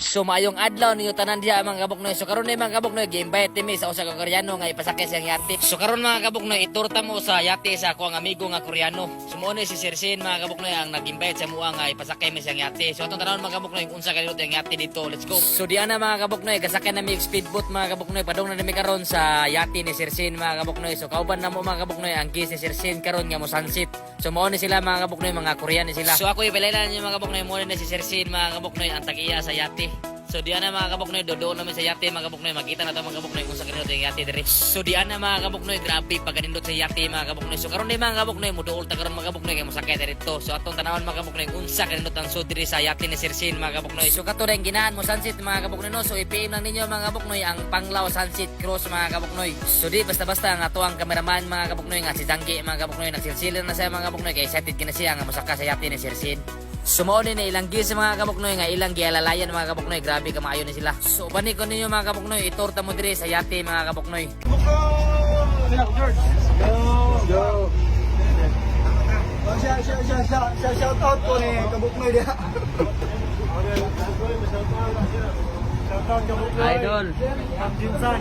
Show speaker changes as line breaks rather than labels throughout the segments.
So maayong adlaw niyo tanan diha mga kabuknoy. So karon ni mga kabuknoy gi-invite mi sa usa ka Koreano nga ipasakay siyang yate. So karon mga kabuknoy iturta mo sa yate sa ako ang amigo nga Koreano. So mo ni si Sir Sin mga kabuknoy ang nag-invite sa mua nga ipasakay mi siyang yate. So atong tanawon mga kabuknoy unsa kanino ang yate dito. Let's go. So di ana mga kabuknoy gasakay na mi speedboat mga kabuknoy padung na mi karon sa yate ni Sir Sin mga kabuknoy. So kauban na mo mga kabuknoy ang gis ni Sir Sin karon nga mo sunset. So mao ni sila mga kabuknoy mga Korean ni sila. So ako ipilailan niyo mga kabuknoy mo ni si Sir Sin mga kabuknoy ang tagiya sa yate. So di ana mga kabuknoy dodo namin sa yate mga kabuknoy makita na to mga kabuknoy kung sa kanino yung yate dire. So di ana mga kabuknoy grabe pag kanindot sa yate mga kabuknoy. So karon di mga kabuknoy mo dool ta karon mga kabuknoy kay mosakay dito. So atong tanawon mga kabuknoy unsa kanindot ang sud diri sa yate ni Sirsin mga kabuknoy. So kato rin ginaan mo sunset mga kabuknoy no. So i-PM lang ninyo mga kabuknoy ang Panglaw Sunset Cruise mga kabuknoy. So di basta-basta ang ato ang cameraman mga kabuknoy nga si Janggi mga kabuknoy nagsilsilan na siya mga kabuknoy kay excited kina siya nga mosaka sa yate ni Sirsin. Sumao din na ilang gis mga kabuknoy nga ilang gialalayan mga kabuknoy grabe kamaayo ni sila. So bani ko ninyo mga kabuknoy itorta mo dire sa yate mga kabuknoy.
Shout out ko ni Kabuknoy dia.
Idol.
Jinsan.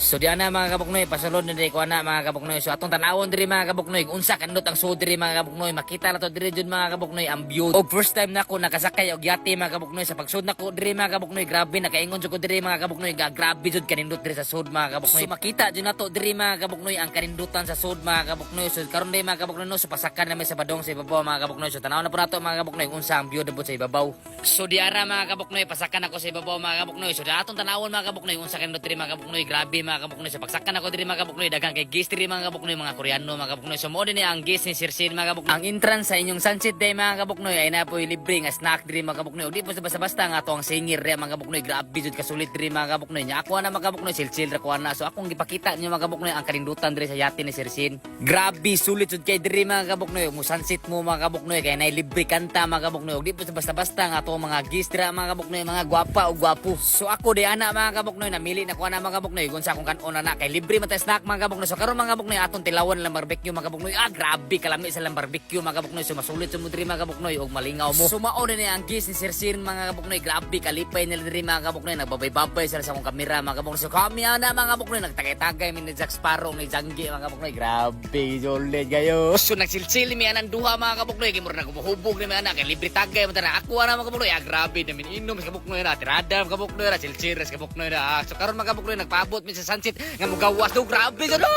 So di ana mga kabuknoy pasulod na ko ana mga kabuknoy. So atong tanawon diri mga kabuknoy unsa kanindot ang sud diri mga kabuknoy makita na to diri jud mga kabuknoy ang view. Og first time nako nakasakay og yate mga kabuknoy sa pagsud nako diri mga kabuknoy grabe nakaingon jud ko diri mga kabuknoy grabe jud kanindot diri sa sud mga kabuknoy. So makita jud nato diri mga kabuknoy ang kanindutan sa sud mga kabuknoy. So karon diri mga kabuknoy no so pasakan namin sa badong sa ibabaw mga kabuknoy. So tanaw na po nato mga kabuknoy unsa ang view debut sa ibabaw. So di ara mga kabuknoy pasakan ako sa ibabaw mga kabuknoy. So atong tanawon mga kabuknoy unsa kanindot diri mga kabuknoy grabe mga kabuknoy sa pagsakan ako diri mga kabuknoy daghang kay gis diri mga kabuknoy mga Koreano mga kabuknoy. So mo din ang gis ni Sir Sin mga kabuknoy. Ang entrance sa inyong sunset day mga kabuknoy ay napoy libre nga snack diri mga kabuknoy. O di po sa basta-basta nga ang singir re mga kabuknoy. Grabe jud kasulit diri mga kabuknoy. Nya ako na mga kabuknoy sil-sil ra ko na. So akong gipakita niyo mga kabuknoy ang kanindutan diri sa yate ni Sir Sin. Grabe sulit jud kay diri mga kabuknoy. Mo sunset mo mga kabuknoy kay nay libre kanta mga kabuknoy. O di po sa basta-basta nga ato mga gis dira mga kabuknoy mga gwapa o gwapo. So ako di ana mga kabuknoy namili na ko na mga kabuknoy kung sa akong kanon na kay libre man snack mga kabuknoy. So karon mga kabuknoy aton tilawan lang barbecue mga kabuknoy. Ah grabe kalami sa lang barbecue mga kabuknoy. So masulit sa mo diri mga kabuknoy og malingaw mo. So mao na ang gis ni Sir Sin mga kabuknoy. Grabe kalipay nila diri mga kabuknoy. Nagbabay-babay sila sa akong kamera mga kabuknoy. So kami ana mga kabuknoy nagtagay-tagay mi ni Jack Sparrow ni Janggi mga kabuknoy. Grabe solid kayo. So nagsilsil mi anan duha mga kabuknoy. Kay mura nagubahubog ni mi ana kay libre tagay mo tara. Ako ana mga kabuknoy. Ah grabe na min inom sa kabuknoy na. Tirada mga kabuknoy na. Silsil sa kabuknoy na. Ah, So karon mga kabuknoy nagpaabot mi sa sunset nga mugawas do grabe sa no.